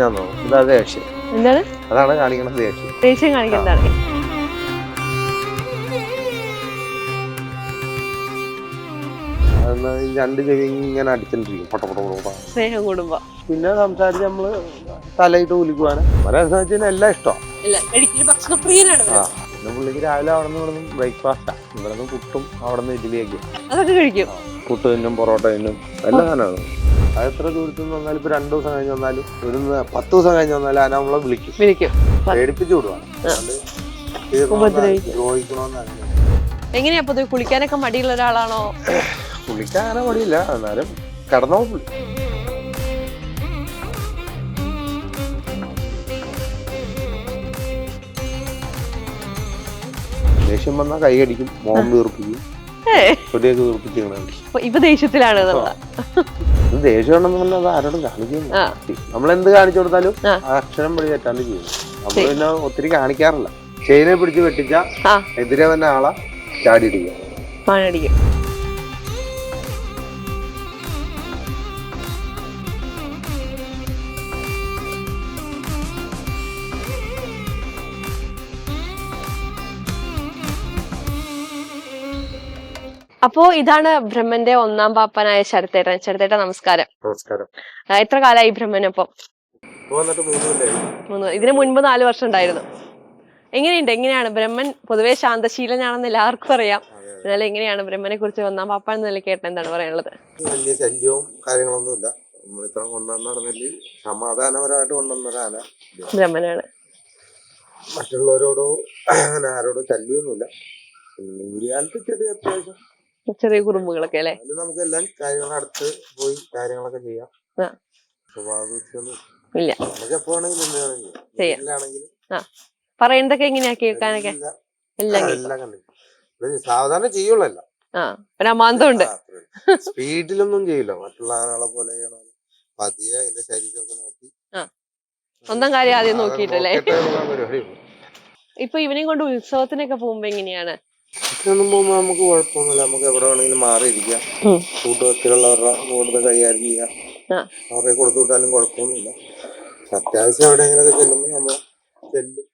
ഞാൻ ഇതാ ദേഷ്യം. എന്താണ്? അതാണ് കാണിക്കണത് ദേഷ്യം. ദേഷ്യം കാണിക്കുന്നതാണ്. രണ്ട് ചെവി ഇങ്ങനെ അടിച്ചിട്ടിരിക്കും പൊട്ട പൊട്ട പൊട്ട പൊട്ട. സ്നേഹം കുടുംബം പിന്നെ സംസാരിച്ച് നമ്മൾ തലയിട്ട് കുലിക്കുവാന് മനസ്സെന്ന് വെച്ചാൽ എല്ലാം ഇഷ്ടമാണ് പിന്നെ പുള്ളിക്ക് രാവിലെ അവിടെ നിന്ന് ഇവിടെ നിന്ന് ബ്രേക്ക്ഫാസ്റ്റാ ഇവിടെ നിന്ന് പുട്ടും അവിടെ നിന്ന് ഇഡ്ഡലിയൊക്കെ അതൊക്കെ കഴിക്കും. പുട്ട് തിന്നും പൊറോട്ട തിന്നും എല്ലാം സാധനമാണ് അത് എത്ര ദൂരത്തു നിന്ന് വന്നാലും ഇപ്പൊ രണ്ടു ദിവസം കഴിഞ്ഞ് വന്നാലും ഒരു പത്ത് ദിവസം കഴിഞ്ഞ് വന്നാലും ആന നമ്മളെ വിളിക്കും. വിളിക്കും. പേടിപ്പിച്ചു വിടുവാണ് എങ്ങനെയാ പൊതുവെ കുളിക്കാനൊക്കെ മടിയുള്ള ഒരാളാണോ? കുളിക്കാനെ അങ്ങനെ മടിയില്ല. എന്നാലും കടന്നോ ദേഷ്യം വന്നാൽ കൈ അടിക്കും മോം വീർപ്പിക്കും. ചെടിയൊക്കെ ഇപ്പൊ ദേഷ്യത്തിലാണ് നമ്മൾ ഉണ്ടെന്ന് പറഞ്ഞാൽ അത് ആരോടും കാണിക്കുന്നു ആ. നമ്മൾ എന്ത് കാണിച്ചു കൊടുത്താലും അക്ഷരം പിടി തെറ്റാണ്ട് ചെയ്യും നമ്മൾ പിന്നെ ഒത്തിരി കാണിക്കാറില്ല. ചെയിനെ പിടിച്ച് വെട്ടിച്ച എതിരെ തന്നെ ആളെ ചാടിയിടിക്കുക അപ്പോ ഇതാണ് ബ്രഹ്മന്റെ ഒന്നാം പാപ്പനായ ശരത്തേട്ടൻ. ശരത്തേട്ടൻ നമസ്കാരം. നമസ്കാരം. എത്ര കാലമായി ബ്രഹ്മനൊപ്പം? ഇതിനു മൂന്നില്ലേ മൂന്ന്. ഇതിന് മുൻപ് നാല് വർഷം ഉണ്ടായിരുന്നു. എങ്ങനെയുണ്ട്? എങ്ങനെയാണ്? ബ്രഹ്മൻ പൊതുവെ ശാന്തശീലനാണെന്ന് എല്ലാവർക്കും അറിയാം. എന്നാൽ എങ്ങനെയാണ് ബ്രഹ്മനെ കുറിച്ച് ഒന്നാം പാപ്പ എന്ന നിലയ്ക്ക് ഏട്ടൻ എന്താണ് പറയാനുള്ളത്? വലിയ ശല്യവും കാര്യങ്ങളൊന്നുമില്ല. സമാധാനപരമായിട്ട് കൊണ്ടുവന്ന ഒരു ആന ബ്രഹ്മനാണ്. മറ്റുള്ളവരോടോ അങ്ങനെ ആരോടോ ശല്യമൊന്നുമില്ല ചെറിയ അത്യാവശ്യം. ചെറിയ കുറുമ്പുകളൊക്കെ അല്ലെ? നമുക്ക് എല്ലാം കാര്യങ്ങൾ അടുത്ത് പോയി കാര്യങ്ങളൊക്കെ ചെയ്യാം. ഇല്ല. പറയുന്നതൊക്കെ എങ്ങനെയാ കേൾക്കാനൊക്കെ? എല്ലാം സാധാരണ ചെയ്യുള്ളല്ല അമാന്തമുണ്ട്. സ്പീഡിലൊന്നും ചെയ്യില്ല. മറ്റുള്ള ആളുകളെ പോലെ പതിയെ ശരീരമൊക്കെ നോക്കി. സ്വന്തം കാര്യം ആദ്യം നോക്കിട്ടല്ലേ നോക്കിയിട്ടല്ലേ. ഇപ്പൊ ഇവനെയും കൊണ്ട് ഉത്സവത്തിനൊക്കെ പോകുമ്പോ എങ്ങനെയാണ്? ഇതിനൊന്നും പോകുമ്പോൾ നമുക്ക് കുഴപ്പമൊന്നുമില്ല. നമുക്ക് എവിടെ വേണമെങ്കിലും മാറിയിരിക്കാം. കൂട്ടുവത്തിലുള്ളവരുടെ കൂടുതൽ കൈകാര്യം ചെയ്യാം. അവരെ കൊടുത്തു വിട്ടാലും കുഴപ്പമൊന്നുമില്ല. അത്യാവശ്യം എവിടെയെങ്കിലൊക്കെ ചെല്ലുമ്പോൾ നമ്മൾ ചെല്ലും.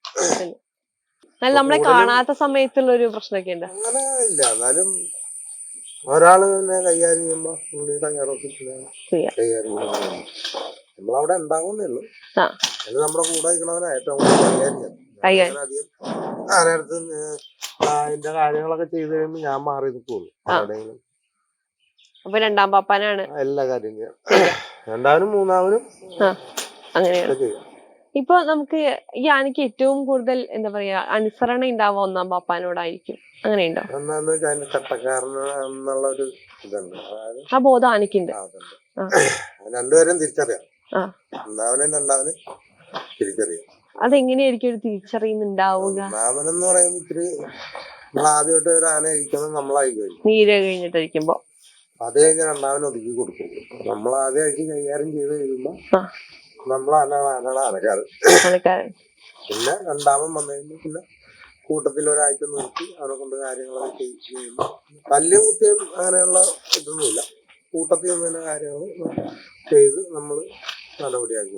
നമ്മളെ കാണാത്ത സമയത്തുള്ള ഒരു പ്രശ്നമൊക്കെ ഉണ്ട്? അങ്ങനെ ഇല്ല എന്നാലും ഒരാൾ തന്നെ കൈകാര്യം ചെയ്യുമ്പോ പുള്ളി കൈകാര്യം ചെയ്യുന്നത് നമ്മളവിടെ ഉണ്ടാവുന്നേ ഉള്ളൂ. അത് നമ്മുടെ കൂടെ നിൽക്കണവനാ ഏറ്റവും കൂടുതൽ കൈകാര്യം ചെയ്യണം. അധികം ആരടുത്ത് കാര്യങ്ങളൊക്കെ ചെയ്ത് കഴിയുമ്പോ ഞാൻ മാറി നിൽക്കുള്ളൂ അപ്പൊ രണ്ടാം പാപ്പാനാണ്. എല്ലാ കാര്യം ചെയ്യാം. രണ്ടാമനും മൂന്നാമനും അങ്ങനെയാണ്. ഇപ്പൊ നമുക്ക് ഈ ആനയ്ക്ക് ഏറ്റവും കൂടുതൽ എന്താ പറയാ അനുസരണ ഉണ്ടാവുക ഒന്നാം പാപ്പാനോടായിരിക്കും. അങ്ങനെയുണ്ടോ? എന്നുള്ള ഒരു ഇതുണ്ട്. ആ ബോധം ആനയ്ക്കുണ്ട്. രണ്ടുപേരും തിരിച്ചറിയാം. ഒന്നാമനും രണ്ടാമനും തിരിച്ചറിയാം. അതെങ്ങനെയായിരിക്കും ഒരു തിരിച്ചറിയുന്നുണ്ടാവുക? ഒന്നാമനെന്ന് പറയുമ്പോൾ ഇത്തിരി നമ്മൾ ആദ്യമായിട്ട് ഒരു ആന കഴിക്കുന്നത് നമ്മളായിരിക്കും നീര് കഴിഞ്ഞിട്ടിരിക്കുമ്പോ. അത് കഴിഞ്ഞ് രണ്ടാമന് ഒതുക്കി കൊടുക്കും നമ്മൾ ആദ്യമായിട്ട് കൈകാര്യം ചെയ്ത് കഴിയുമ്പോ നമ്മളാണ് ആനകളെ അനക്കാറ് പിന്നെ രണ്ടാമൻ വന്നു പിന്നെ കൂട്ടത്തിൽ ഒരാഴ്ച നിർത്തി അവരെ കൊണ്ട് കാര്യങ്ങളൊക്കെ ചെയ്യുമ്പോൾ തല്ലിയും കുത്തിയും അങ്ങനെയുള്ള ഇതൊന്നുമില്ല. കൂട്ടത്തിൽ നിന്ന് തന്നെ കാര്യങ്ങൾ ചെയ്ത് നമ്മൾ നടപടിയാക്കി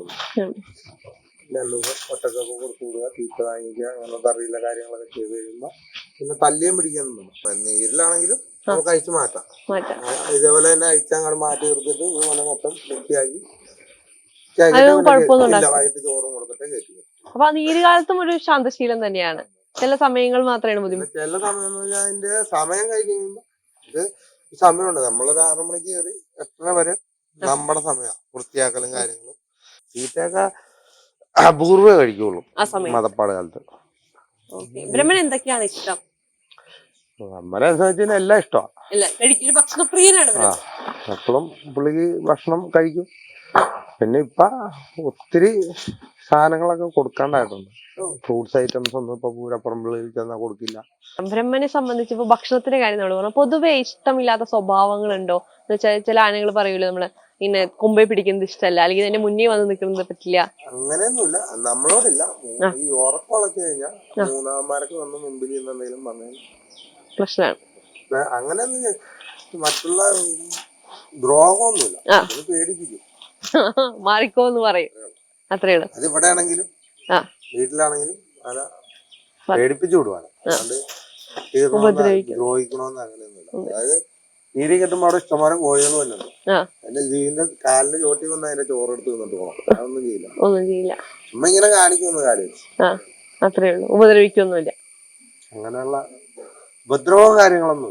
കൊടുക്കും ഉം. രണ്ടു ഒറ്റക്കൊക്കെ കൊടുത്തു വിടുക തീറ്റ വാങ്ങിക്കുക അങ്ങനത്തെ അറിയില്ല കാര്യങ്ങളൊക്കെ ചെയ്ത് കഴിയുമ്പോൾ പിന്നെ തല്ലിയും പിടിക്കാനൊന്നും നീരിലാണെങ്കിലും നമുക്ക് അഴിച്ചു മാറ്റാം. ഇതേപോലെ തന്നെ അയച്ചങ്ങോട്ട് മാറ്റി നിർത്തിയിട്ട് ഇതുപോലെ മൊത്തം വൃത്തിയാക്കി വൈകിട്ട് ചോറും കൊടുത്തിട്ട് കയറ്റി അപ്പൊ നീര് കാലത്തും ഒരു ശാന്തശീലം തന്നെയാണ്. ചില സമയങ്ങൾ മാത്രമാണ് ബുദ്ധിമുട്ട് ചില സമയം എന്ന് പറഞ്ഞാൽ അതിന്റെ സമയം കഴിഞ്ഞ് കഴിയുമ്പോ ഇത് സമയമുണ്ട്. നമ്മളൊരു ആറു മണിക്ക് കയറി എട്ടര വരെ നമ്മുടെ സമയം വൃത്തിയാക്കലും കാര്യങ്ങളും. തീറ്റയൊക്കെ അപൂർവേ കഴിക്കുള്ളൂ മതപ്പാട് കാലത്ത്. ബ്രഹ്മൻ എന്തൊക്കെയാണ് ഇഷ്ടം? എല്ലാം ഇഷ്ടമാണ് എപ്പോഴും പുള്ളിക്ക് ഭക്ഷണം കഴിക്കും. പിന്നെ ഇപ്പൊ ഒത്തിരി സാധനങ്ങളൊക്കെ കൊടുക്കാണ്ടായിട്ടുണ്ട്. ഫ്രൂട്ട്സ് ഐറ്റംസ് ഒന്നും ഇപ്പൊ പൂരപ്പറമ്പിളിൽ ചെന്നാൽ കൊടുക്കില്ല. ബ്രഹ്മനെ സംബന്ധിച്ച് ഇപ്പൊ ഭക്ഷണത്തിന്റെ കാര്യം നമ്മൾ പറഞ്ഞു പൊതുവെ ഇഷ്ടമില്ലാത്ത സ്വഭാവങ്ങളുണ്ടോ? എന്ന് വെച്ചാൽ ചില ആനകൾ പറയൂലേ നമ്മൾ ഇങ്ങനെ കൊമ്പെ പിടിക്കുന്നത് ഇഷ്ടമല്ല അല്ലെങ്കിൽ എന്റെ മുന്നേ വന്ന് നിൽക്കുന്നത് പറ്റില്ല. അങ്ങനെയൊന്നുമില്ല. നമ്മളോടില്ല. ഈ ഉറപ്പളക്കി കഴിഞ്ഞാൽ മൂന്നാമന്മാരൊക്കെ വന്ന് മുമ്പിൽ എന്തെങ്കിലും പറഞ്ഞു പ്രശ്നമാണ്. അങ്ങനെയൊന്നും മറ്റുള്ള ദ്രോഹമൊന്നുമില്ല. പേടിപ്പിക്കും. മാറിക്കോ എന്ന് പറയും. അത്രേ ഉള്ളൂ അത് ഇവിടെ ആണെങ്കിലും വീട്ടിലാണെങ്കിലും ആ. പേടിപ്പിച്ചു വിടുവാണ്. ദ്രോഹിക്കണമെന്ന് അങ്ങനെയൊന്നുമില്ല. അതായത് നീരി കെട്ടുമ്പോൾ അവിടെ ഇഷ്ടംമാരെ കോഴികളും ആ. അതിന്റെ ജീവിന്റെ കാലിന് ചോട്ടി വന്ന അതിന്റെ ചോറെടുത്ത് നിന്നിട്ട് പോകണം അതൊന്നും ചെയ്യില്ല. ഒന്നും ചെയ്യില്ല. ചുമ്മാ ഇങ്ങനെ കാണിക്കുന്ന കാര്യം ആ അത്രേ ഉള്ളൂ. ഉപദ്രവിക്കൊന്നുമില്ല. അങ്ങനെയുള്ള ഉപദ്രവോ കാര്യങ്ങളൊന്നും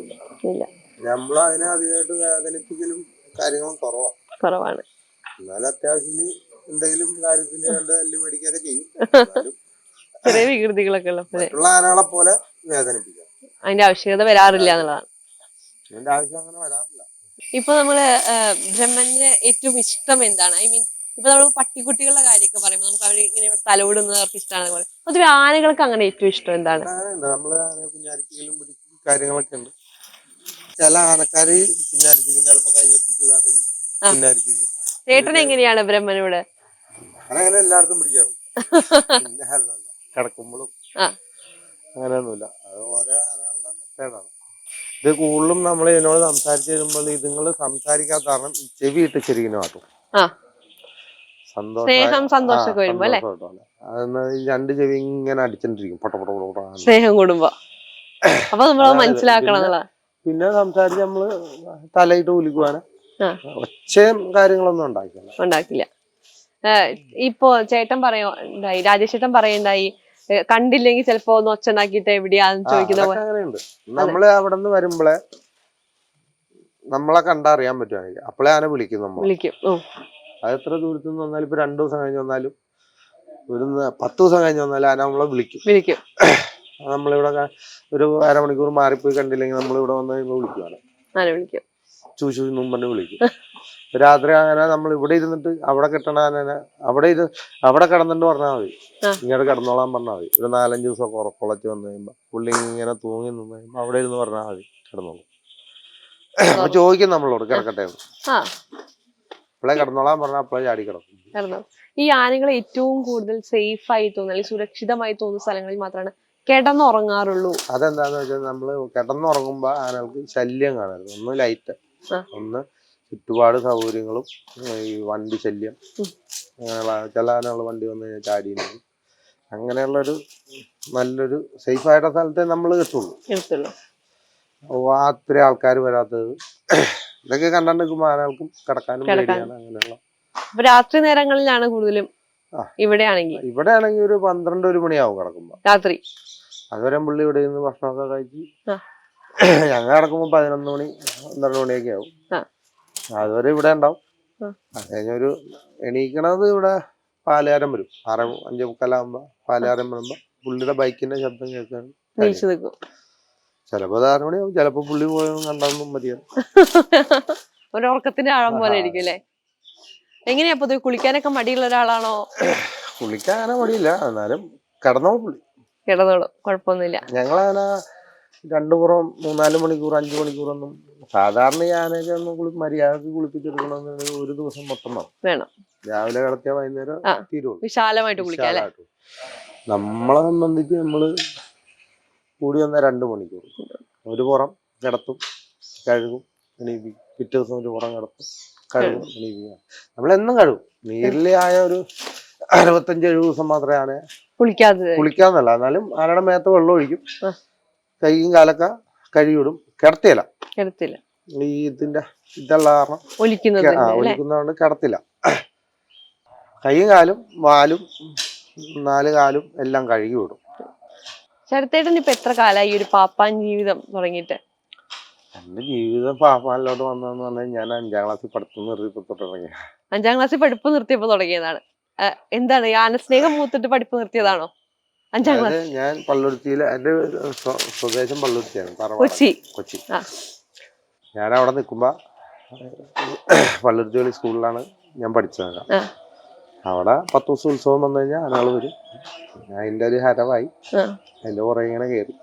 ഇല്ല. നമ്മൾ അതിനെ അധികമായിട്ട് വേദനിപ്പിക്കലും കാര്യങ്ങളും കുറവാണ് കുറവാണ്. എന്നാലും അത്യാവശ്യത്തിന് എന്തെങ്കിലും കാര്യത്തിന് രണ്ട് തല്ലി മേടിക്കുകയൊക്കെ ചെയ്യും. ചെറിയ വികൃതികളൊക്കെ ഉള്ള ആനകളെ പോലെ വേദനിപ്പിക്കാം അതിന്റെ ആവശ്യകത വരാറില്ല എന്നുള്ളതാണ്. അതിന്റെ ആവശ്യം അങ്ങനെ വരാറില്ല. ഇപ്പൊ നമ്മൾ ബ്രഹ്മന്റെ ബ്രഹ്മന് ഏറ്റവും ഇഷ്ടം എന്താണ്? ഐ മീൻ ഇപ്പൊ നമ്മൾ പട്ടിക്കുട്ടികളുടെ കാര്യമൊക്കെ പറയുമ്പോൾ നമുക്ക് അവർ ഇങ്ങനെ ഇവിടെ തലോടുന്നത് അവർക്ക് ഇഷ്ടമാണ് പോലെ. പൊതുവെ ആനകൾക്ക് അങ്ങനെ ഏറ്റവും ഇഷ്ടം എന്താണ്? നമ്മൾ ആനയെ പിന്നാരിപ്പിക്കലും പിടിക്കും കാര്യങ്ങളൊക്കെ ഉണ്ട്. ചില ആനക്കാര് പിന്നാരിപ്പിക്കും ചിലപ്പോ കയ്യെ പിന്നാരിപ്പിക്കും ചേട്ടൻ എങ്ങനെയാണ് ബ്രഹ്മനോട്? അങ്ങനെ എല്ലായിടത്തും പിടിക്കാറുണ്ട്. കിടക്കുമ്പോഴും അങ്ങനെയൊന്നുമില്ല. അത് ഓരോ ആനകളുടെ മെത്തേഡാണ് ഇത് കൂടുതലും നമ്മൾ ഇതിനോട് സംസാരിച്ച് വരുമ്പോൾ ഇതുങ്ങൾ സംസാരിക്കാത്ത കാരണം ചെവി ഇട്ട് ശരിക്കും മാറ്റും ആ. സന്തോഷം സ്നേഹം സന്തോഷമൊക്കെ വരുമ്പോ അല്ലെ? രണ്ട് ചെവി ഇങ്ങനെ അടിച്ചിരിക്കും പൊട്ട പൊട്ട പൊട്ട പൊട്ട. എന്ന്. സ്നേഹം കൂടുമ്പോ. അപ്പൊ മനസ്സിലാക്കണം പിന്നെ- സംസാരിച്ച് നമ്മൾ തലയിട്ട് ഉലിക്കുവാന് ഒച്ചയും കാര്യങ്ങളൊന്നും ഉണ്ടാക്കില്ല. ഉണ്ടാക്കില്ല. ഇപ്പോ ചേട്ടൻ പറയോ രാജേഷേട്ടൻ രാജേഷ് ചേട്ടൻ പറയണ്ടായി കണ്ടില്ലെങ്കിൽ ചിലപ്പോ ഒന്ന് ഒച്ചണ്ടാക്കിട്ട് എവിടെയാന്ന് ചോദിക്കുന്ന പോലെ. അങ്ങനെയുണ്ട്. നമ്മൾ അവിടെ നിന്ന് വരുമ്പോളെ നമ്മളെ കണ്ടറിയാൻ പറ്റുവാണെങ്കിൽ അപ്പളേ ആന വിളിക്കും നമ്മൾ വിളിക്കും. അത് എത്ര ദൂരത്തു നിന്ന് വന്നാലും ഇപ്പൊ രണ്ടു ദിവസം കഴിഞ്ഞ് വന്നാലും ഒരു പത്ത് ദിവസം കഴിഞ്ഞ് വന്നാലും ആന നമ്മളെ വിളിക്കും. വിളിക്കും. നമ്മളിവിടെ ഒരു അരമണിക്കൂർ മാറിപ്പോയി കണ്ടില്ലെങ്കിൽ നമ്മളിവിടെ വന്നു കഴിയുമ്പോൾ വിളിക്കുവാണ് ആന വിളിക്കും. ചൂശു എന്നും പറഞ്ഞ് വിളിക്കും. രാത്രി അങ്ങനെ നമ്മൾ ഇവിടെ ഇരുന്നിട്ട് അവിടെ കിട്ടണ ആനനെ അവിടെ ഇരു അവിടെ കിടന്നിട്ട് പറഞ്ഞാൽ മതി. ഇങ്ങോട്ട് കിടന്നോളാൻ പറഞ്ഞാൽ മതി. ഒരു നാലഞ്ച് ദിവസം ഉറക്കുളച്ച് വന്നു കഴിയുമ്പോൾ പുള്ളി ഇങ്ങനെ തൂങ്ങി നിന്ന് കഴിയുമ്പോൾ അവിടെ ഇരുന്ന് പറഞ്ഞാൽ മതി. കിടന്നോളൂ. അപ്പൊ ചോദിക്കും നമ്മളോട് കിടക്കട്ടെ. അപ്പോഴേ കിടന്നോളാൻ പറഞ്ഞാൽ അപ്പോഴേ ചാടി കിടക്കും. ഈ ആനകൾ ഏറ്റവും കൂടുതൽ സേഫ് ആയി തോന്നുന്ന അല്ലെങ്കിൽ സുരക്ഷിതമായി തോന്നുന്ന സ്ഥലങ്ങളിൽ മാത്രമാണ് കിടന്നുറങ്ങാറുള്ളൂ. അതെന്താന്ന് വെച്ചാൽ നമ്മൾ കിടന്നുറങ്ങുമ്പോ ആനകൾക്ക് ശല്യം കാണരുത്. ഒന്ന് ലൈറ്റ്. ഒന്ന് ചുറ്റുപാട് സൗകര്യങ്ങളും ഈ വണ്ടി ശല്യം. അങ്ങനെയുള്ള ചെല്ലാനുള്ള വണ്ടി വന്നു കഴിഞ്ഞാൽ ചാടി നിൽക്കും അങ്ങനെയുള്ളൊരു നല്ലൊരു സേഫ് ആയിട്ടുള്ള സ്ഥലത്തെ നമ്മൾ കിട്ടുള്ളൂ അത്ര ആൾക്കാർ വരാത്തത്. ഇതൊക്കെ കണ്ടാണ്ട് ആനകൾക്കും കിടക്കാനും. പേടിയാണ് അങ്ങനെയുള്ള. രാത്രി നേരങ്ങളിലാണ് കൂടുതലും ഇവിടെ ഇവിടെയാണെങ്കിൽ ഇവിടെ ആണെങ്കിൽ ഒരു പന്ത്രണ്ട് ഒരു മണിയാവും കിടക്കുമ്പോ. രാത്രി. അതുവരെ പുള്ളി ഇവിടെ നിന്ന് ഭക്ഷണമൊക്കെ കഴിച്ച്. ഞങ്ങൾ കിടക്കുമ്പോ പതിനൊന്ന് മണി പന്ത്രണ്ട് മണിയൊക്കെ ആവും. അതുവരെ ഇവിടെ ഉണ്ടാവും. അത് കഴിഞ്ഞൊരു എണീക്കണത് ഇവിടെ പാലാരം വരും. ആറ് അഞ്ചേ മുക്കാലാകുമ്പോ പാലാരം വരുമ്പോ പുള്ളിയുടെ ബൈക്കിന്റെ ശബ്ദം കേൾക്കാൻ ചിലപ്പോ ആറ് മണിയാവും ചിലപ്പോ പുള്ളി പോയൊന്നും കണ്ടാവുന്നു മതിയാണ് ഒരു ഉറക്കത്തിന്റെ ആഴം പോലെ ആയിരിക്കും അല്ലെ? എങ്ങനെയാ പൊതുവെ കുളിക്കാനൊക്കെ മടിയുള്ള ഒരാളാണോ? കുളിക്കാൻ അങ്ങനെ മടിയില്ല എന്നാലും കിടന്നോളൂ പുള്ളി. കിടന്നോളും കുഴപ്പമൊന്നുമില്ല. ഞങ്ങളങ്ങനെ രണ്ടു പുറം മൂന്നാൽ മണിക്കൂർ അഞ്ചു മണിക്കൂറൊന്നും സാധാരണ ഈ ആനയൊക്കെ ഒന്ന് കുളി മര്യാദയ്ക്ക് കുളിപ്പിച്ചെടുക്കണമെന്നുണ്ടെങ്കിൽ ഒരു ദിവസം മൊത്തം വേണം. രാവിലെ കിടത്തിയാൽ വൈകുന്നേരം. തീരുള്ളൂ. വിശാലമായിട്ട് കുളിക്കാം നമ്മളെ സംബന്ധിച്ച് നമ്മൾ കൂടി വന്ന രണ്ട് മണിക്കൂർ. ഒരു പുറം കിടത്തും കഴുകും എണീപ്പിക്കും പിറ്റേ ദിവസം ഒരു പുറം കിടത്തും കഴുകും എണീപ്പിക്കും. നമ്മളെന്നും കഴുകും. നീരിലെ ആയ ഒരു അറുപത്തഞ്ച് എഴുപത് ദിവസം മാത്രമേ കുളിക്കാതെ കുളിക്കാന്നല്ല എന്നാലും ആനയുടെ മേത്ത് വെള്ളം ഒഴിക്കും. കൈയും കാലൊക്കെ കഴിയിടും കിടത്തിയല്ല കിടത്തില്ല ഈ ഇതിന്റെ ഇതുള്ള കാരണം ഒലിക്കുന്നതുകൊണ്ട് കിടത്തില്ല കൈയും കാലും വാലും നാല് കാലും എല്ലാം കഴുകി വിടും ശരത്തേട്ടൻ ഇപ്പൊ എത്ര കാലായി ഒരു പാപ്പാൻ ജീവിതം തുടങ്ങിയിട്ട്? എന്റെ ജീവിതം പാപ്പാനിലോട്ട് വന്നതെന്ന് പറഞ്ഞാൽ ഞാൻ അഞ്ചാം ക്ലാസ്സിൽ പഠിത്തം നിർത്തി തുടങ്ങിയ അഞ്ചാം ക്ലാസ്സിൽ പഠിപ്പ് നിർത്തിയപ്പോ തുടങ്ങിയതാണ്. എന്താണ് ആനസ്നേഹം മൂത്തിട്ട് പഠിപ്പ് നിർത്തിയതാണോ? അഞ്ചാം ക്ലാസ്. ഞാൻ പള്ളുരുത്തിയിൽ എന്റെ സ്വദേശം പള്ളുരുത്തിയാണ് കൊച്ചി. കൊച്ചി. ഞാൻ അവിടെ നിൽക്കുമ്പോ പള്ളുരുത്തി കളി സ്കൂളിലാണ് ഞാൻ പഠിച്ചത്. അവിടെ പത്ത് ദിവസം ഉത്സവം വന്നു കഴിഞ്ഞാൽ ആനകൾ വരും. ഞാൻ അതിന്റെ ഒരു ഹരവായി. അതിന്റെ പുറകെ ഇങ്ങനെ കയറി.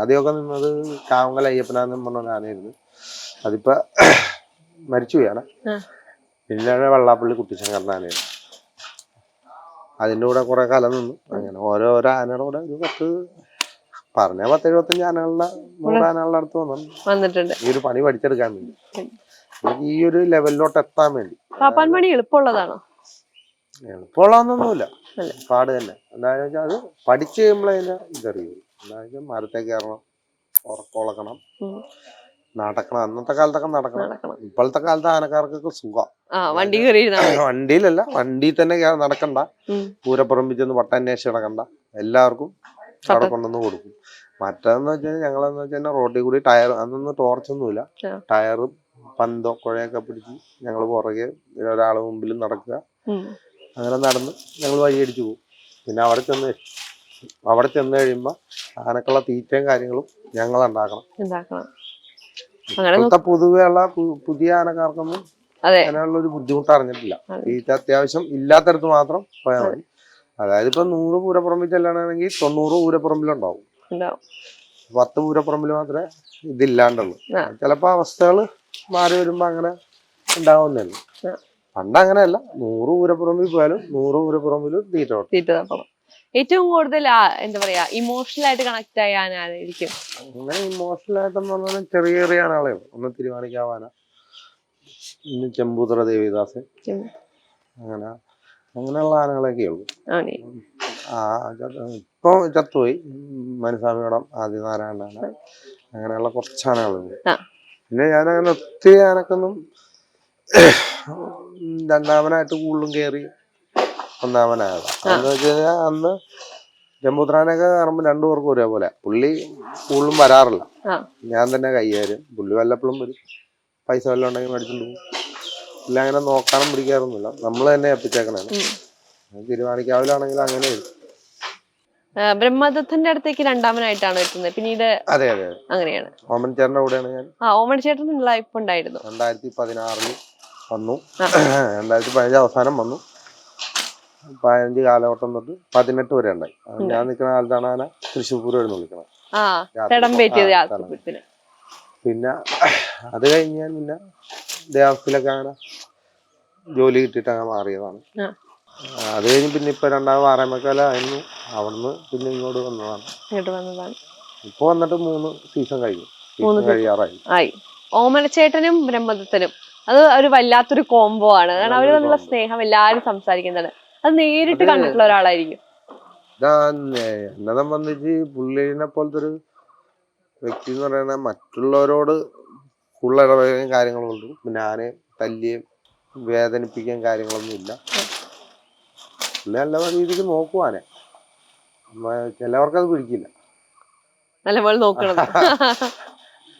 ആദ്യമൊക്കെ നിന്നത് കാവങ്കൽ അയ്യപ്പനാന്ന് പറഞ്ഞ ആനയായിരുന്നു അതിപ്പോ മരിച്ചു പോയാണ്. പിന്നെ വെള്ളാപ്പള്ളി ആനയാണ് അതിന്റെ കൂടെ കുറെ കാലം നിന്നു. അങ്ങനെ ഓരോരോ ആനയുടെ കൂടെ ഒരു പത്ത് പറഞ്ഞ പത്ത് എഴുപത്തഞ്ച് ആനകളുടെ നൂറ് ആനകളുടെ അടുത്ത് വന്നു. വന്നിട്ടുണ്ട്. ഈ ഒരു പണി പഠിച്ചെടുക്കാൻ വേണ്ടി. ഈ ഒരു ലെവലിലോട്ട് എത്താൻ വേണ്ടി. പാപ്പാൻ പണി എളുപ്പമുള്ളതാണോ? എളുപ്പമുള്ളതൊന്നുമില്ല. പാട് തന്നെ. എന്താണെന്ന് വെച്ചാൽ അത് പഠിച്ച് കഴിയുമ്പോഴേ അതിന്റെ ഇതറിയൂ. എന്താണെന്ന് വെച്ചാൽ മരത്തെ കയറണം ഉറക്കൊളക്കണം നടക്കണം. അന്നത്തെ കാലത്തൊക്കെ നടക്കണം. ഇപ്പോഴത്തെ കാലത്ത് ആനക്കാർക്കൊക്കെ സുഖം. വണ്ടി കയറി വണ്ടിയിലല്ല വണ്ടി തന്നെ നടക്കണ്ട. പൂരപ്പുറമ്പിൽ ചെന്ന് വട്ട നടക്കണ്ട. എല്ലാവർക്കും അവിടെ കൊണ്ടുവന്ന് കൊടുക്കും. മറ്റേന്ന് വെച്ചാൽ ഞങ്ങളെന്ന് വെച്ചാൽ റോഡിൽ കൂടി ടയർ അന്നൊന്നും ടോർച്ചൊന്നുമില്ല ടയർ ടയറും പന്തോ കുഴയൊക്കെ പിടിച്ച് ഞങ്ങൾ പുറകെ ഒരാളെ മുമ്പിൽ നടക്കുക. അങ്ങനെ നടന്ന് ഞങ്ങൾ വഴിയടിച്ചു പോകും. പിന്നെ അവിടെ ചെന്ന് അവിടെ ചെന്ന് കഴിയുമ്പോൾ ആനക്കുള്ള തീറ്റയും കാര്യങ്ങളും ഞങ്ങൾ ഉണ്ടാക്കണം. പൊതുവെയുള്ള ഇപ്പോഴത്തെ പുതിയ ആനക്കാർക്കൊന്നും അങ്ങനെയുള്ള ഒരു ബുദ്ധിമുട്ട് അറിഞ്ഞിട്ടില്ല. തീറ്റ അത്യാവശ്യം ഇല്ലാത്തടത്ത് മാത്രം പോയാൽ മതി. അതായത് ഇപ്പൊ നൂറ് പൂരപ്പുറമ്പിൽ ചെല്ലണമെങ്കിൽ തൊണ്ണൂറ് പൂരപ്പുറമ്പിലുണ്ടാവും. പത്ത് പൂരപ്പുറമ്പിൽ മാത്രമേ ഇതില്ലാണ്ടുള്ളൂ. ചിലപ്പോ അവസ്ഥകൾ മാറി വരുമ്പോ അങ്ങനെ ഉണ്ടാവുന്നല്ലോ ആ. പണ്ട് അങ്ങനെയല്ല. നൂറ് പൂരപ്പുറമ്പിൽ പോയാലും നൂറ് പൂരപ്പുറമ്പിലും തീറ്റ ഏറ്റവും കൂടുതൽ എന്താ പറയാ ഇമോഷണൽ ആയിട്ട് കണക്ട് ആയാൻ ആരായിരിക്കും? അങ്ങനെ ഇമോഷണൽ ആയിട്ടെന്ന് പറഞ്ഞാൽ ചെറിയ ചെറിയ ആളുകൾ. ഒന്ന് തിരുവാണിക്കാവാന ഇന്ന് ചെമ്പൂതറ. അങ്ങനെ അങ്ങനെയുള്ള ആനകളൊക്കെ ഉള്ളൂ. ആ ഇപ്പൊ ചത്തുപോയി. മനസ്സാമിയോടം ആദിനാരായണ അങ്ങനെയുള്ള കുറച്ച് ആനകളുണ്ട്. പിന്നെ ഞാൻ അങ്ങനെ ഒത്തിരി ആനക്കൊന്നും രണ്ടാമനായിട്ട് കൂടുതലും കയറി ഒന്നാമനായത് എന്ന് വെച്ച് കഴിഞ്ഞാൽ അന്ന് ജമ്പൂത്രാനൊക്കെ കാണുമ്പോൾ രണ്ടു പേർക്കും ഒരേപോലെ. പുള്ളി കൂടുതലും വരാറില്ല. ഞാൻ തന്നെ കൈകാര്യം പുള്ളി വല്ലപ്പോഴും വരും. പൈസ വല്ലതും ഉണ്ടെങ്കിൽ മേടിച്ചോണ്ട് പോകും ഇല്ല അങ്ങനെ നോക്കാനും പിടിക്കാറൊന്നുമില്ല. നമ്മൾ തന്നെ ഏൽപ്പിച്ചേക്കണേ. തീരുമാനിക്കാവിലാണെങ്കിൽ അങ്ങനെ ബ്രഹ്മദത്തന്റെ അടുത്തേക്ക് രണ്ടാമനായിട്ടാണ് എത്തുന്നത്. പിന്നീട് അതെ അതെ അങ്ങനെയാണ്. ഓമൻ ചേട്ടന്റെ കൂടെയാണ് ഞാൻ. ആ ഓമൻ ചേട്ടൻ ലൈഫ് ഉണ്ടായിരുന്നു. രണ്ടായിരത്തി പതിനാറിൽ വന്നു. രണ്ടായിരത്തി പതിനഞ്ച് അവസാനം വന്നു. പതിനഞ്ച് കാലഘട്ടം തൊട്ട് പതിനെട്ട് വരെ ഉണ്ടായി. ഞാൻ നിൽക്കുന്ന കാലത്താണ് ആന തൃശ്ശൂർ വരുന്നു വിളിക്കണം പിന്നെ അത് കഴിഞ്ഞ് ഞാൻ പിന്നെ ദേവസ്ഥയിലൊക്കെ അങ്ങനെ ജോലി കിട്ടിയിട്ട് അങ്ങനെ മാറിയതാണ്. അത് കഴിഞ്ഞ് പിന്നെ ഇപ്പൊ രണ്ടാമത് ആറാമേക്കാലായിരുന്നു അവിടുന്ന് പിന്നെ ഇങ്ങോട്ട് വന്നതാണ്. ഇങ്ങോട്ട് വന്നതാണ്. ഇപ്പൊ വന്നിട്ട് മൂന്ന് സീസൺ കഴിഞ്ഞു. മൂന്ന് കഴിയാറായി. ആയി. ഓമനച്ചേട്ടനും ബ്രഹ്മദത്തനും. അത് ഒരു വല്ലാത്തൊരു കോംബോ ആണ്. കാരണം അവർ നല്ല സ്നേഹം എല്ലാരും സംസാരിക്കുന്നതാണ്. അത് നേരിട്ട് കണ്ടിട്ടുള്ള ഒരാളായിരിക്കും. എന്നെ സംബന്ധിച്ച് പുള്ളിനെ പോലത്തെ ഒരു വ്യക്തി എന്ന് പറയുന്നത് മറ്റുള്ളവരോട് ഇടപഴകാൻ കാര്യങ്ങളുണ്ട് പിന്നെ ആനെ തല്ലിയും വേദനിപ്പിക്കാൻ കാര്യങ്ങളൊന്നും ഇല്ല. പിന്നെ നല്ല രീതിക്ക് നോക്കും ആന. ചിലവർക്കത് പിടിക്കില്ല. നല്ലപോലെ നോക്കണം.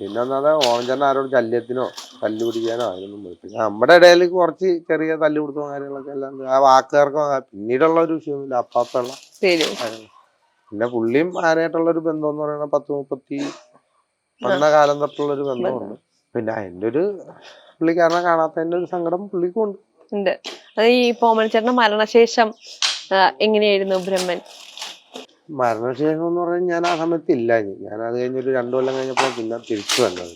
പിന്നെ ഒന്നാമത് ഓഞ്ചന ആരോട് ശല്യത്തിനോ തല്ലു പിടിക്കാനോ അതിനൊന്നും പറ്റില്ല നമ്മുടെ ഇടയിൽ കുറച്ച് ചെറിയ തല്ലു കൊടുത്തോ കാര്യങ്ങളൊക്കെ എല്ലാം ആ വാക്കുകാർക്കോ പിന്നീടുള്ള ഒരു വിഷയമില്ല അപ്പാപ്പുള്ള. പിന്നെ പുള്ളിയും ആനയായിട്ടുള്ള ഒരു ബന്ധം എന്ന് പറയുന്നത് പത്ത് മുപ്പത്തി വന്ന കാലം തൊട്ടുള്ള ഒരു ബന്ധമുണ്ട് പിന്നെ അതിന്റെ ഒരു പുള്ളിക്കാരനെ കാണാത്തതിന്റെ ഒരു സങ്കടം പുള്ളിക്കും ഉണ്ട്. ഉണ്ട്. അത് ഈ പോമനച്ചേട്ടന്റെ മരണശേഷം എങ്ങനെയായിരുന്നു ബ്രഹ്മൻ? മരണശേഷം എന്ന് പറഞ്ഞാൽ ഞാൻ ആ സമയത്ത് ഇല്ല ഞാൻ അത് കഴിഞ്ഞൊരു രണ്ടു കൊല്ലം കഴിഞ്ഞപ്പോൾ പിന്നെ തിരിച്ചു വന്നത്.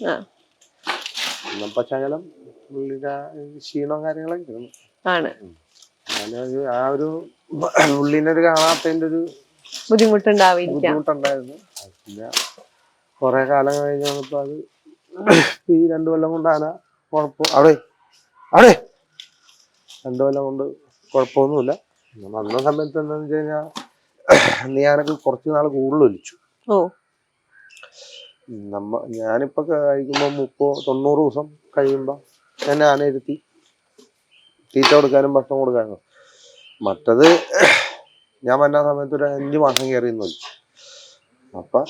പച്ചകലം പുള്ളിയുടെ ക്ഷീണവും കാര്യങ്ങളൊക്കെ ആണ്. ഞാനൊരു ആ ഒരു പുള്ളിനെ ഒരു കാണാത്തതിന്റെ ഒരു ബുദ്ധിമുട്ടുണ്ടായിരുന്നു. പിന്നെ കുറെ കാലം കഴിഞ്ഞ് വന്നപ്പോ അത് ഈ രണ്ടു കൊല്ലം കൊണ്ട് ആന കുഴപ്പം? അവിടെ അവിടെ. രണ്ടു കൊല്ലം കൊണ്ട് കുഴപ്പമൊന്നുമില്ല. വന്ന സമയത്ത് എന്താന്ന് വെച്ച് കഴിഞ്ഞാൽ നീ ആനക്ക് കുറച്ച് നാൾ കൂടുതൽ ഒലിച്ചു. ഓ. നമ്മ ഞാനിപ്പോ കഴിക്കുമ്പോ മുപ്പോ തൊണ്ണൂറ് ദിവസം കഴിയുമ്പോ ഞാൻ ആന ഇരുത്തി തീറ്റ കൊടുക്കാനും ഭക്ഷണം കൊടുക്കാനും. മറ്റത് ഞാൻ വന്ന സമയത്ത് ഒരു അഞ്ച് മാസം കയറി നിന്ന് ഒലിച്ചു. അപ്പൊ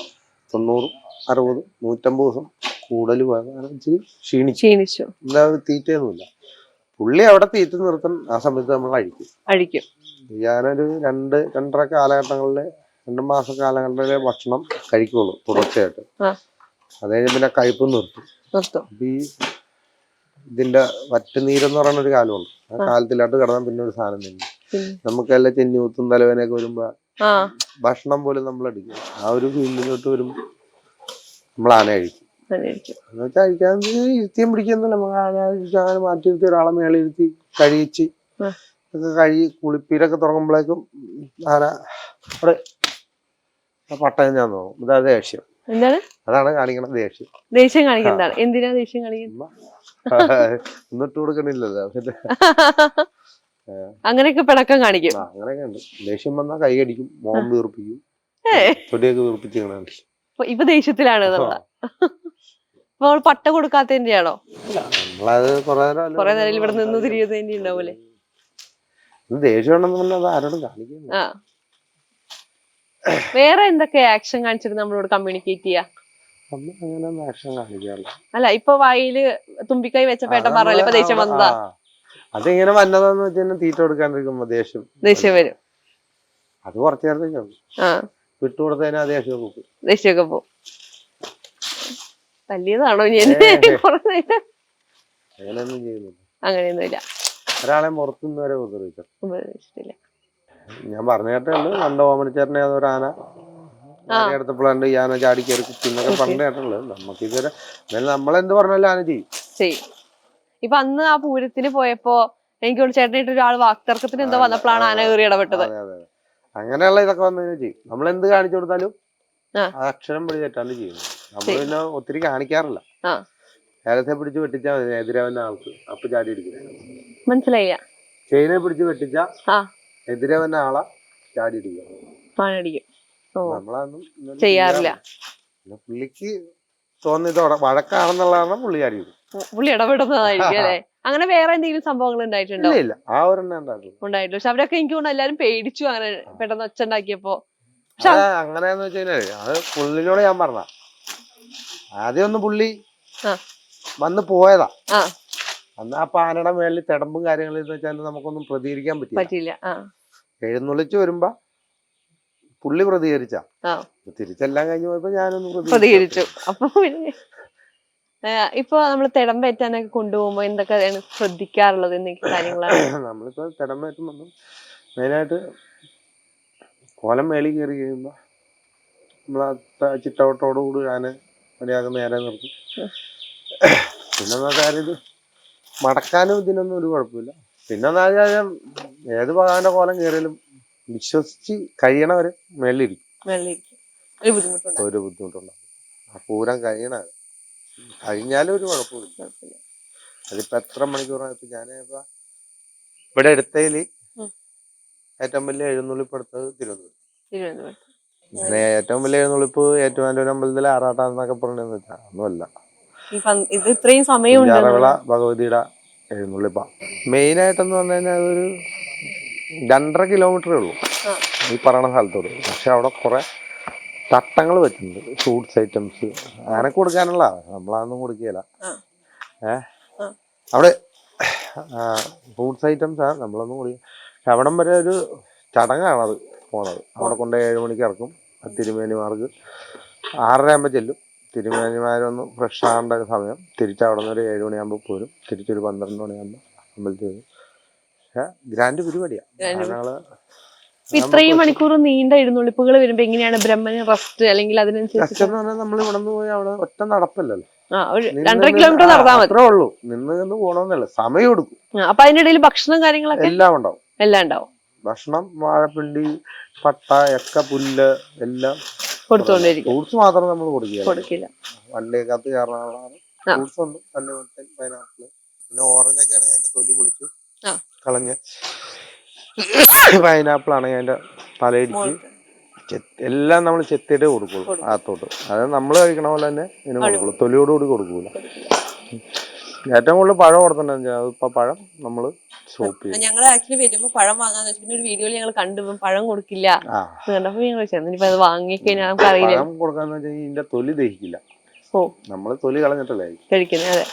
തൊണ്ണൂറ് അറുപത് നൂറ്റമ്പത് ദിവസം കൂടുതൽ ക്ഷീണിച്ചു. ക്ഷീണിച്ചു. എന്താ തീറ്റയൊന്നുമില്ല. പുള്ളി അവിടെ തീറ്റ നിർത്തും. ആ സമയത്ത് നമ്മൾ അഴിക്കും. അഴിക്കും. ഞാനൊരു രണ്ട് രണ്ടര കാലഘട്ടങ്ങളിൽ രണ്ട് മാസ കാലഘട്ടങ്ങളിലെ ഭക്ഷണം കഴിക്കുള്ളൂ തുടർച്ചയായിട്ട്. അത് കഴിഞ്ഞ് പിന്നെ കഴിപ്പ് നിർത്തും. ഈ ഇതിന്റെ വറ്റുനീരെന്ന് പറയുന്ന ഒരു കാലമുണ്ട് ആ. കാലത്തിലായിട്ട് കിടന്നാൽ പിന്നെ ഒരു സാധനം തന്നെ. നമുക്കെല്ലാം ചെന്നിയൂത്തും തലവേനൊക്കെ വരുമ്പോ ഭക്ഷണം പോലും നമ്മൾ അടിക്കും ആ ഒരു ഫീൽഡിലോട്ട് വരുമ്പോൾ നമ്മൾ ആന കഴിക്കും. കഴിക്കാൻ ഇരുത്തിയും പിടിക്കുന്നില്ല. നമുക്ക് ആന മാറ്റി ഇരുത്തി ഒരാളെ കഴിച്ച് ആ. ഒക്കെ കഴുകി കുളിപ്പീരൊക്കെ തുടങ്ങുമ്പോഴേക്കും ആന അവിടെ പട്ടയം ഞാൻ തോന്നും ഇതാ ദേഷ്യം. എന്താണ്? അതാണ് കാണിക്കണ ദേഷ്യം. ദേഷ്യം കാണിക്കുന്നതാണ് എന്തിനാ ദേഷ്യം കാണിക്കുന്നത് ഒന്നും ഇട്ട് കൊടുക്കണില്ലല്ലോ. അങ്ങനെയൊക്കെ പിണക്കം കാണിക്കും. അങ്ങനെയൊക്കെ ഉണ്ട്. ദേഷ്യം വന്നാൽ കൈ അടിക്കും മോൻ വീർപ്പിക്കും. തൊടിയൊക്കെ വീർപ്പിച്ച് ഇപ്പൊ ദേഷ്യത്തിലാണ് അപ്പൊ അവൾ പട്ട കൊടുക്കാത്തതിന്റെ ആണോ നമ്മളത് കൊറേ നേരം ഇവിടെ നിന്ന് തിരിയുന്നതിന്റെ ഉണ്ടാവൂലേ ആ. വേറെ എന്തൊക്കെ ആക്ഷൻ കാണിച്ചിട്ട് നമ്മളോട് കമ്മ്യൂണിക്കേറ്റ് ചെയ്യാ? അല്ല ഇപ്പൊ വായിൽ തുമ്പിക്കൈ വെച്ച പേട്ട പറഞ്ഞല്ലോ? ഇപ്പൊ ദേഷ്യം വന്നതാ. അതിങ്ങനെ വന്നതാന്ന് വെച്ചാൽ തീറ്റ കൊടുക്കാണ്ടിരിക്കുമ്പോ ദേഷ്യം ദേഷ്യം വരും. അത് കുറച്ചു നേരത്തേക്കാണ് ആ. ദേഷ്യമൊക്കെ പോകും. ദേഷ്യമൊക്കെ പോ തല്ലിയതാണോ ഞാൻ അങ്ങനെയൊന്നും ചെയ്യുന്നില്ല. അങ്ങനെയൊന്നുമില്ല. ഒരാളെ പുറത്തുനിന്ന് വരെ ഉപദ്രവിച്ചു ഉപദേശിച്ചില്ല ഞാൻ പറഞ്ഞ കേട്ടുള്ളൂ പണ്ട് ഓമനിച്ചേട്ടനെ അതൊരു ആന. എടുത്തപ്പോഴാണ്ട് ഈ ആന ചാടി കയറി കുത്തിന്നൊക്കെ പറഞ്ഞു കേട്ടുള്ളൂ. നമുക്ക് ഇതുവരെ നമ്മളെന്ത് പറഞ്ഞാലും ആന ചെയ്യും. ചെയ്യും. ഇപ്പൊ അന്ന് ആ പൂരത്തിന് പോയപ്പോ എനിക്ക് ചേട്ടനായിട്ട് ഒരാൾ വാക്തർക്കത്തിന് എന്തോ വന്നപ്പോഴാണ് ആന കയറി ഇടപെട്ടത്. അങ്ങനെയുള്ള ഇതൊക്കെ വന്നു ചെയ്യും. നമ്മൾ എന്ത് കാണിച്ചു കൊടുത്താലും അക്ഷരം പിടി തെറ്റാണ്ട് ചെയ്യുന്നത് നമ്മൾ. പിന്നെ ഒത്തിരി കാണിക്കാറില്ല. ആ. ഏകത്തെ പിടിച്ച് വെട്ടിച്ചാ മതി എതിരാവുന്ന ആൾക്ക് അപ്പൊ ചാടി അടിക്കും മനസ്സിലായില്ല. ചെയിനെ പിടിച്ച് വെട്ടിച്ച ആ. എതിരവന്റെ ആളെ ചാടി നമ്മളതൊന്നും ചെയ്യാറില്ല. പുള്ളിക്ക് തോന്നിയത് വഴക്കാണെന്നുള്ളതാണ് പുള്ളി ചാടി. പുള്ളി ഇടപെടുന്നതായിരിക്കും അല്ലെ? അങ്ങനെ വേറെ എന്തെങ്കിലും സംഭവങ്ങൾ ഉണ്ടായിട്ടുണ്ടോ? ഉണ്ടായിട്ടില്ല പക്ഷെ അവരൊക്കെ എനിക്ക് തോന്നുന്നു എല്ലാരും പേടിച്ചു അങ്ങനെ പെട്ടെന്ന് ഒച്ച ഉണ്ടാക്കിയപ്പോ അങ്ങനെയാന്ന് വെച്ച് കഴിഞ്ഞാൽ അത് പുള്ളിനോട് ഞാൻ പറഞ്ഞ ആദ്യം ഒന്ന് പുള്ളി വന്ന് പോയതാ. അന്ന് ആ പാനയുടെ മേളിൽ തിടമ്പും കാര്യങ്ങളും എന്ന് വെച്ചാൽ നമുക്കൊന്നും പ്രതികരിക്കാൻ പറ്റില്ല എഴുന്നള്ളിച്ച് വരുമ്പോ പുള്ളി പ്രതികരിച്ച. തിരിച്ചെല്ലാം കഴിഞ്ഞ് പോയപ്പോ ഞാനൊന്ന് പ്രതികരിച്ചു. അപ്പൊ പിന്നെ ഇപ്പൊ നമ്മൾ തിടമ്പേറ്റാനൊക്കെ കൊണ്ടുപോകുമ്പോ എന്തൊക്കെയാണ് ശ്രദ്ധിക്കാറുള്ളത്? എന്തൊക്കെ കാര്യങ്ങളാണ്? നമ്മളിപ്പോ തിടമ്പേറ്റുമ്പോ മെയിനായിട്ട് കോലം മേളിൽ കയറി കഴിയുമ്പോ നമ്മൾ ആ ചിട്ടവട്ടോടുകൂടി ഞാൻ മര്യാദ നേരെ നിർത്തി. പിന്നെ കാര്യം ഇത്? മടക്കാനും ഇതിനൊന്നും ഒരു കുഴപ്പമില്ല. പിന്നെ എന്താ ഏത് ഭഗവാന്റെ കോലം കയറിയാലും വിശ്വസിച്ച് കഴിയണവര് മേളിലിരിക്കും. ഒരു ബുദ്ധിമുട്ടുണ്ട് ഒരു ബുദ്ധിമുട്ടുണ്ടാവും ആ പൂരം കഴിയണ കഴിഞ്ഞാലും ഒരു കുഴപ്പമില്ല. അതിപ്പോ എത്ര മണിക്കൂറാണ് ഇപ്പൊ ഞാനിപ്പോ ഇവിടെ എടുത്തതിൽ ഉം. ഏറ്റവും വലിയ എഴുന്നള്ളിപ്പ് എടുത്തത് തിരുവനന്തപുരം. ഏറ്റവും വലിയ എഴുന്നള്ളിപ്പ് ഏറ്റുമാനൂർ അമ്പലത്തിലെ ആറാട്ടാന്നൊക്കെ എന്നൊക്കെ വെച്ചാൽ ഒന്നുമല്ല ഈ ഇത് ഇത്രയും സമയമുണ്ട് ഭഗവതിയുടെ എഴുന്നള്ളിപ്പ. മെയിൻ ആയിട്ടെന്ന് പറഞ്ഞു കഴിഞ്ഞാൽ അതൊരു രണ്ടര കിലോമീറ്ററേ ഉള്ളൂ. ആ. ഈ പറയണ സ്ഥലത്തോട്. പക്ഷെ അവിടെ കുറെ തട്ടങ്ങൾ വെച്ചിട്ടുണ്ട്. ഫ്രൂട്ട്സ് ഐറ്റംസ് അങ്ങനെ കൊടുക്കാനുള്ള. നമ്മളതൊന്നും കൊടുക്കുകയില്ല. ആ. ഏ? ആ. അവിടെ ഫ്രൂട്ട്സ് ഐറ്റംസ് ആണ് നമ്മളൊന്നും കൊടുക്കുക അവിടം വരെ ഒരു ചടങ്ങാണത് പോണത്. അവിടെ കൊണ്ട് ഏഴ് മണിക്ക് ഇറക്കും. ആ തിരുമേനിമാർക്ക് ആറര ആകുമ്പോൾ ചെല്ലും. തിരുമേനിമാരൊന്ന് ഫ്രഷ് ആകേണ്ട ഒരു സമയം. തിരിച്ച് അവിടെ നിന്ന് ഒരു ഏഴ് മണിയാകുമ്പോൾ പോരും. തിരിച്ചൊരു പന്ത്രണ്ട് മണിയാകുമ്പോൾ അമ്പലത്തിൽ വരും. പക്ഷെ ഗ്രാൻഡ് പരിപാടിയാണ് ഞങ്ങൾ ഇത്രയും മണിക്കൂർ നീണ്ട എഴുന്നള്ളിപ്പുകൾ വരുമ്പോ എങ്ങനെയാണ് ബ്രഹ്മന് റെസ്റ്റ് അല്ലെങ്കിൽ അതിനനുസരിച്ച് നമ്മൾ ഇവിടെ നിന്ന് പോയി അവിടെ ഒറ്റ നടപ്പല്ലല്ലോ. രണ്ടര കിലോമീറ്റർ നടന്നാൽ മതി. ഉള്ളൂ. നിന്ന് പോകണമെന്നല്ല സമയം എടുക്കും. അപ്പൊ അതിനിടയിൽ ഭക്ഷണം കാര്യങ്ങളൊക്കെ? എല്ലാം ഉണ്ടാവും. എല്ലാം ഉണ്ടാവും. ഭക്ഷണം വാഴപ്പിണ്ടി പട്ട എക്ക പുല്ല് എല്ലാം കൊടുത്തോണ്ടിരിക്കും ഫ്രൂട്ട്സ് മാത്രം നമ്മൾ കൊടുക്കുക കൊടുക്കില്ല. വണ്ടിക്കകത്ത് ആ. ഫ്രൂട്ട്സ് ഉണ്ട്. തണ്ണിമത്തൻ പൈനാപ്പിൾ. പിന്നെ ഓറഞ്ച് ഒക്കെ ആണെങ്കിൽ അതിന്റെ തൊലി പൊളിച്ച്. കളഞ്ഞ് പൈനാപ്പിൾ ആണെങ്കിൽ അതിന്റെ തലയിടിച്ച് എല്ലാം നമ്മൾ ചെത്തിയിട്ടേ കൊടുക്കുള്ളൂ കൊടുക്കും. അകത്തോട്ട്. അത് നമ്മൾ കഴിക്കണ പോലെ തന്നെ ഇതിന് കൊടുക്കുള്ളൂ. തൊലിയോടുകൂടി കൊടുക്കൂല. ഏറ്റവും കൂടുതൽ പഴം വെച്ചാൽ ഇപ്പൊ പഴം നമ്മൾ ഷോപ്പ് ചെയ്യും ഞങ്ങൾ ആക്ച്വലി വരുമ്പോ പഴം വാങ്ങാന്ന് വെച്ചാൽ പിന്നെ ഒരു വീഡിയോയിൽ ഞങ്ങൾ കണ്ടു. പഴം കൊടുക്കില്ല. എന്ന് കണ്ടപ്പോ ഞങ്ങൾ ഇനിയിപ്പോ അത് വാങ്ങിക്കഴിഞ്ഞാൽ നമുക്ക് അറിയില്ല പഴം കൊടുക്കാന്ന് വെച്ചാൽ ഇതിന്റെ തൊലി ദഹിക്കില്ല. ഓ. നമ്മൾ തൊലി കളഞ്ഞിട്ടല്ലേ? കഴിക്കുന്നത് അതെ.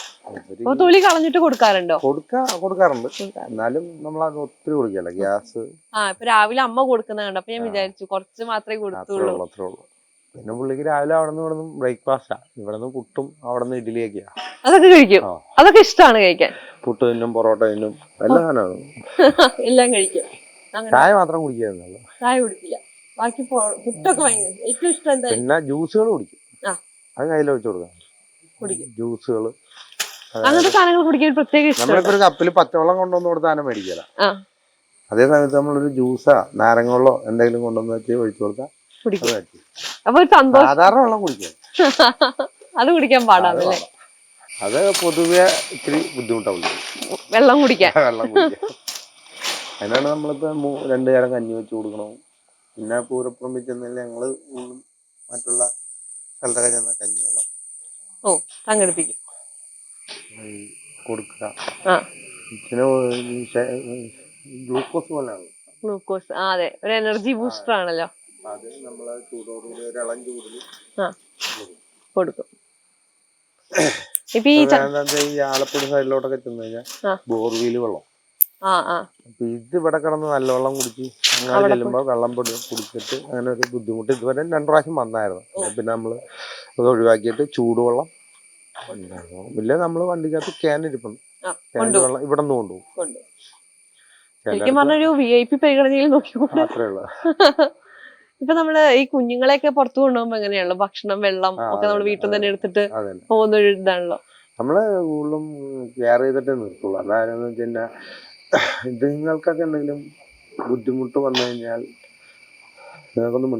അപ്പൊ തൊലി കളഞ്ഞിട്ട് കൊടുക്കാറുണ്ടോ? കൊടുക്കാ കൊടുക്കാറുണ്ട്. എന്നാലും നമ്മൾ അത് ഒത്തിരി കൊടുക്കല്ല. ഗ്യാസ് ആ ഇപ്പൊ രാവിലെ അമ്മ കൊടുക്കുന്ന കണ്ടപ്പോ ഞാൻ വിചാരിച്ചു കുറച്ച് മാത്രമേ കൊടുത്തുള്ളൂ. അത്രേ ഉള്ളൂ. പിന്നെ പുള്ളിക്ക് രാവിലെ അവിടെ നിന്ന് ഇവിടെ നിന്ന് ബ്രേക്ക്ഫാസ്റ്റാ ഇവിടെ നിന്ന് പുട്ടും അവിടെ നിന്ന് ഇഡ്ഡലിയൊക്കെയാ. അതൊക്കെ കഴിക്കും. അതൊക്കെ ഇഷ്ടമാണ് കഴിക്കാൻ. പുട്ട് തിന്നും പൊറോട്ട തിന്നും എല്ലാ സാധനവും. എല്ലാം കഴിക്കും. ചായ മാത്രം കുടിക്കാറുള്ളൂ ചായ കുടിക്കില്ല. ബാക്കി പുട്ടൊക്കെ ഏറ്റവും ഇഷ്ടം എന്താ? പിന്നെ ജ്യൂസുകൾ കുടിക്കും. അത് കയ്യിൽ വെച്ച് കൊടുക്കാം. ജ്യൂസുകൾ അങ്ങനത്തെ സാധനങ്ങൾ കുടിക്കാൻ പ്രത്യേക നമ്മളിപ്പോ ഒരു കപ്പിൽ പച്ചവെള്ളം കൊണ്ടുവന്ന് കൊടുത്താൽ മേടിക്കല. അതേ സമയത്ത് നമ്മളൊരു ജ്യൂസാ നാരങ്ങ എന്തെങ്കിലും കൊണ്ടുവന്ന് വെച്ച് ഒഴിച്ചു കൊടുത്താൽ കുടിക്കും. കഴിക്കും അപ്പൊ ഒരു സന്തോഷം. സാധാരണ വെള്ളം കുടിക്കുക അത് കുടിക്കാൻ പാടാണല്ലേ അത് പൊതുവെ ഇത്തിരി ബുദ്ധിമുട്ടാവില്ല വെള്ളം കുടിക്കാൻ. വെള്ളം കുടിക്കാൻ. അതിനാണ് നമ്മളിപ്പോ രണ്ടു നേരം കഞ്ഞി വെച്ച് കൊടുക്കണം. പിന്നെ പൂരപ്പുറമ്പിൽ ചെന്നാൽ ഞങ്ങൾ മറ്റുള്ള സ്ഥലത്തൊക്കെ ചെന്ന കഞ്ഞിവെള്ളം ഓ സംഘടിപ്പിക്കും കൊടുക്കുക ഗ്ലൂക്കോസ് പോലെയാണ് ഗ്ലൂക്കോസ്. അതെ. ഒരു എനർജി ബൂസ്റ്റർ ആണല്ലോ അത് നമ്മളെ ചൂടോടുകൂടി ഒരു ഇളം ചൂടിൽ ആ. കൊടുക്കും. ഇപ്പൊ ഈ ച- എന്താ വെച്ചാ ഈ ആലപ്പുഴ സൈഡിലോട്ടൊക്കെ ചെന്ന് കഴിഞ്ഞാൽ ആ. ബോർവീൽ വെള്ളം. ആ ആ. അപ്പൊ ഇത് ഇവിടെ കിടന്ന് നല്ല വെള്ളം കുടിച്ച് അങ്ങനെ ചെല്ലുമ്പോ വെള്ളം പൊടി കുടിച്ചിട്ട് അങ്ങനെ ഒരു ബുദ്ധിമുട്ട്. ഇതുവരെ രണ്ടു പ്രാവശ്യം വന്നായിരുന്നു. അപ്പൊ പിന്നെ നമ്മൾ അത് ഒഴിവാക്കിയിട്ട് ചൂടുവെള്ളം. ഇല്ല നമ്മൾ വണ്ടിക്കകത്ത് ക്യാൻ ഇരിപ്പുണ്ട്. ആ, വെള്ളം ഇവിടെ നിന്ന് കൊണ്ടുപോകും ശരിക്കും ശരിക്കും പറഞ്ഞൊരു വി ഐ പി പരിഗണനയിൽ നോക്കിക്കൊണ്ട്. അത്രേ ഉള്ളൂ. ഇപ്പൊ നമ്മൾ ഈ കുഞ്ഞുങ്ങളെയൊക്കെ പുറത്തു കൊണ്ടുപോകുമ്പോ എങ്ങനെയാണല്ലോ? ഭക്ഷണം വെള്ളം ഒക്കെ നമ്മൾ വീട്ടിൽ തന്നെ എടുത്തിട്ട് പോകുന്ന ഒരു ഇതാണല്ലോ. നമ്മൾ കൂടുതലും കെയർ ചെയ്തിട്ടേ നിർത്തുള്ളൂ. അതായത് വെച്ച് കഴിഞ്ഞാൽ ഇതുങ്ങൾക്കൊക്കെ എന്തെങ്കിലും ബുദ്ധിമുട്ട് വന്നു കഴിഞ്ഞാൽ നിങ്ങൾക്കൊന്നും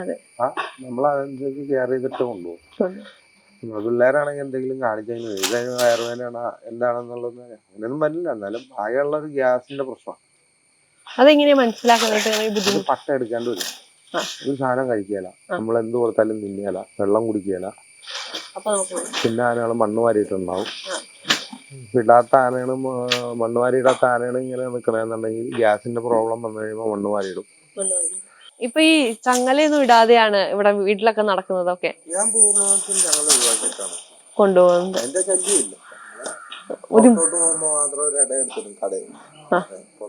അതെ. ആ നമ്മൾ അതനുസരിച്ച് കെയർ ചെയ്തിട്ട് കൊണ്ടുപോകും. നമ്മൾ പിള്ളേരാണെങ്കിൽ എന്തെങ്കിലും കാണിച്ചതിന് ഇതതിന് വയറുവേദനയാണ് എന്താണെന്നുള്ളത് അങ്ങനെയൊന്നും വരില്ല. എന്നാലും ആകെയുള്ള ഒരു ഗ്യാസിന്റെ പ്രശ്നം അതെങ്ങനെയാ മനസ്സിലാക്കുന്നത്? പട്ട എടുക്കാണ്ട് വരും. ഒരു സാധനം കഴിക്കുകയില്ല നമ്മൾ എന്ത് കൊടുത്താലും തിന്നുകയില്ല വെള്ളം കുടിക്കുകയില്ല നമുക്ക് പിന്നെ ആനകൾ മണ്ണ് വാരിയിട്ടുണ്ടാവും ഇടാത്ത ആനയാണ് മണ്ണ് വാരി ഇടാത്ത ആനയാണ് ഇങ്ങനെ നിൽക്കണമെന്നുണ്ടെങ്കിൽ ഗ്യാസിന്റെ പ്രോബ്ലം വന്നു കഴിയുമ്പോൾ മണ്ണ് വാരി ഇടും ഇപ്പൊ ഈ ചങ്ങലയൊന്നും ഇടാതെയാണ് ഇവിടെ വീട്ടിലൊക്കെ നടക്കുന്നതൊക്കെ ഞാൻ പൂർണമായിട്ടും ഞങ്ങൾ ഒഴിവാക്കിയിട്ടാണ്. കൊണ്ടുപോകുന്നത്. പോകുമ്പോൾ മാത്രം ഒരു കടയിൽ.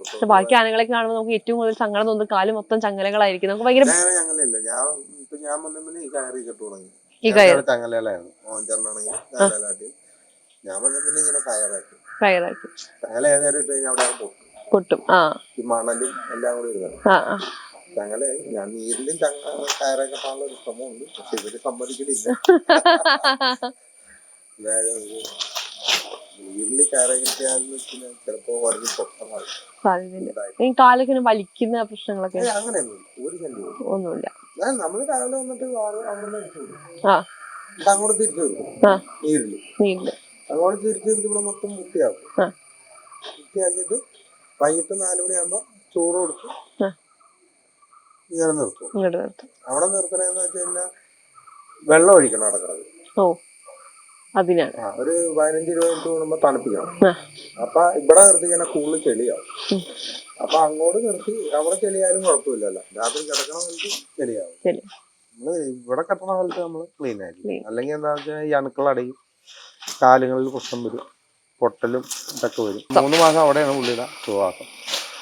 പക്ഷെ ബാക്കി ആനകളെ കാണുമ്പോൾ നമുക്ക് ഏറ്റവും കൂടുതൽ സങ്കടം തോന്നുന്നത് കാൽ മൊത്തം ചങ്ങലകളായിരിക്കും. നമുക്ക് ഭയങ്കര ഞാൻ അങ്ങനെയല്ല ഞാൻ ഇപ്പൊ ഞാൻ വന്നിട്ടുണ്ടെങ്കിൽ ഈ കയറി കെട്ടു തുടങ്ങി. ഈ ഓഞ്ചറിനാണെങ്കിൽ ചങ്ങലാട്ടി ഞാൻ വന്നിട്ടുണ്ടെങ്കിൽ ഇങ്ങനെ കയറാക്കി. കയറാക്കി. ചങ്ങല ഏതായാലും ഇട്ട് കഴിഞ്ഞാൽ അവിടെ പൊട്ടും. പൊട്ടും. ആ. ഈ മണലും എല്ലാം കൂടി. ചങ്ങല ഞാൻ നീരിലും ചങ്ങ കയറൊക്കെ കെട്ടാനുള്ള ഒരു ശ്രമമുണ്ട്. പക്ഷെ ഇവർ സമ്മതിക്കണില്ല. ചിലപ്പോ സാധ്യതയില്ല കാലൊക്കെ വലിക്കുന്ന പ്രശ്നങ്ങളൊക്കെ ഒരു ശല്യവും ഒന്നുമില്ല. ഞാൻ നമ്മൾ രാവിലെ വന്നിട്ട് ആറ് അവിടെ ആ. അങ്ങോട്ട് തിരിച്ചു നീരിൽ. അങ്ങോട്ട് തിരിച്ചു ഇവിടെ മൊത്തം വൃത്തിയാക്കും. വൃത്തിയാക്കിയിട്ട് വൈകിട്ട് നാലു മണിയാകുമ്പോ ചോറ് കൊടുത്ത് ആ. ഇങ്ങനെ നിർത്തും. ഇങ്ങോട്ട് നിർത്തും. അവിടെ നിർത്തണേന്ന് വെച്ച് കഴിഞ്ഞാൽ വെള്ളം ഒഴിക്കണം അടക്കണത്. ഓ. അതിനാണ്. ഒരു പതിനഞ്ച് ഇരുപത് മിനിറ്റ് കൂടുമ്പോ തണുപ്പിക്കണം. അപ്പൊ ഇവിടെ നിർത്തി കഴിഞ്ഞാൽ കൂടുതൽ ചെളിയാവും. അപ്പൊ അങ്ങോട്ട് നിർത്തി അവിടെ ചെളിയായാലും കുഴപ്പമില്ലല്ലോ. രാത്രി കിടക്കണ കാലത്ത് ചെളിയാവും. ഇവിടെ കെട്ടണ കാലത്ത് നമ്മൾ ക്ലീൻ ആയിരിക്കും. അല്ലെങ്കിൽ എന്താ വെച്ചാൽ ഈ അണുക്കളടയും കാലുകളിൽ പ്രശ്നം വരും. പൊട്ടലും ഇതൊക്കെ വരും. മൂന്ന് മാസം അവിടെയാണ് പുള്ളിയുടെ സുവാസം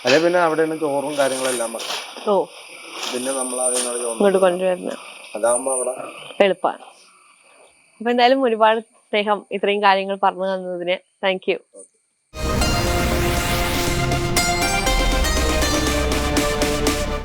അല്ലെ പിന്നെ അവിടെയാണ് ചോറും കാര്യങ്ങളെല്ലാം വെക്കാം പിന്നെ നമ്മൾ അതിനോട് കൊണ്ടുവരുന്നത് അതാകുമ്പോ അവിടെ എളുപ്പമാണ് അപ്പൊ എന്തായാലും ഒരുപാട് സ്നേഹം ഇത്രയും കാര്യങ്ങൾ പറഞ്ഞു തന്നതിന് താങ്ക് യു